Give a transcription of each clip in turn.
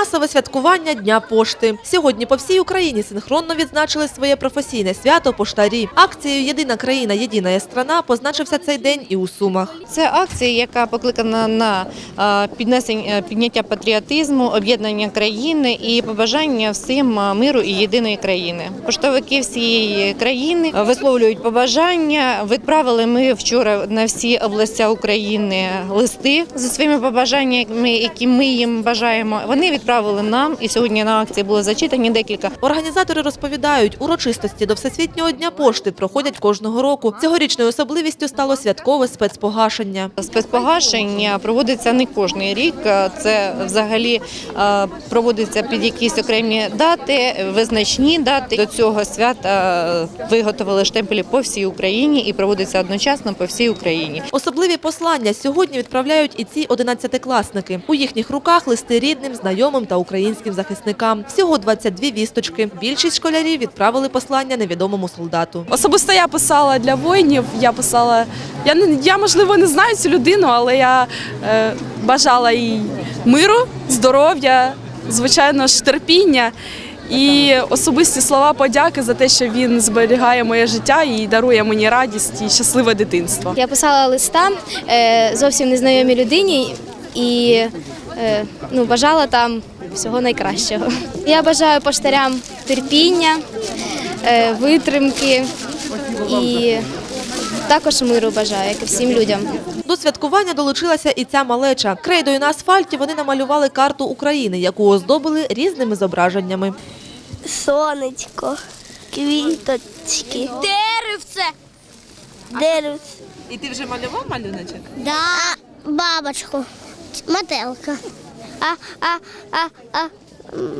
Масове святкування Дня пошти. Сьогодні по всій Україні синхронно відзначили своє професійне свято поштарі. Акцією Єдина країна, єдина страна позначився цей день і у Сумах. Це акція, яка покликана на піднесення підняття патріотизму, об'єднання країни і побажання всім миру і єдиної країни. Поштовики всієї країни висловлюють побажання. Відправили ми вчора на всі області України листи зі своїми побажаннями, які ми їм бажаємо. Вони відправили нам, і сьогодні на акції було зачитані декілька. Організатори розповідають, урочистості до Всесвітнього дня пошти проходять кожного року. Цьогорічною особливістю стало святкове спецпогашення. Спецпогашення проводиться не кожний рік. Це взагалі е, проводиться під якісь окремі дати, визначні дати. До цього свята е, виготовили штемпелі по всій Україні і проводиться одночасно по всій Україні. Особливі послання сьогодні відправляють і ці одинадцятикласники. У їхніх руках листи рідним, знайомим та українським захисникам. Всього 22 вісточки. Більшість школярів відправили послання невідомому солдату. Особисто я писала для воїнів. Я писала. Я не я можливо не знаю цю людину, але я е, бажала їй миру, здоров'я, звичайно ж, терпіння. І особисті слова подяки за те, що він зберігає моє життя і дарує мені радість і щасливе дитинство. Я писала листа е, зовсім незнайомій людині і ну, бажала там всього найкращого. Я бажаю поштарям терпіння, е, витримки і також миру бажаю, як і всім людям. До святкування долучилася і ця малеча. Крейдою на асфальті вони намалювали карту України, яку оздобили різними зображеннями. Сонечко, квіточки. Деревце. Деревце. І ти вже малював малюночок? Да. Бабочку. Мотелка. А, а, а, а.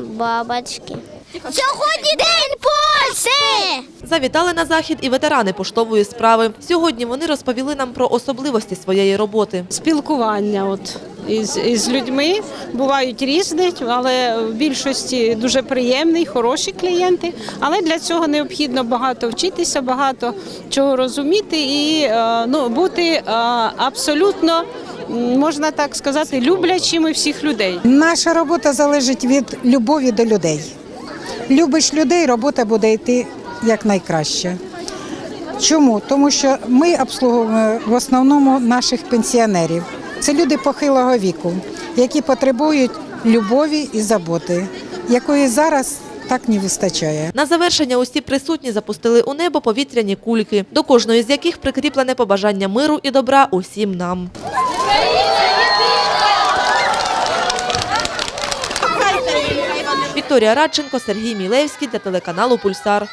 Бабочки. Сьогодні день Польщі! Завітали на захід і ветерани поштової справи. Сьогодні вони розповіли нам про особливості своєї роботи. спілкування от із, із людьми бувають різні, але в більшості дуже приємні, хороші клієнти. Але для цього необхідно багато вчитися, багато чого розуміти і е, ну, бути е, абсолютно. Можна так сказати, люблячими всіх людей. Наша робота залежить від любові до людей. Любиш людей, робота буде йти якнайкраще. Чому? Тому що ми обслуговуємо в основному наших пенсіонерів. Це люди похилого віку, які потребують любові і заботи, якої зараз так не вистачає. На завершення усі присутні запустили у небо повітряні кульки, до кожної з яких прикріплене побажання миру і добра усім нам. Вікторія Радченко, Сергій Мілевський для телеканалу Пульсар.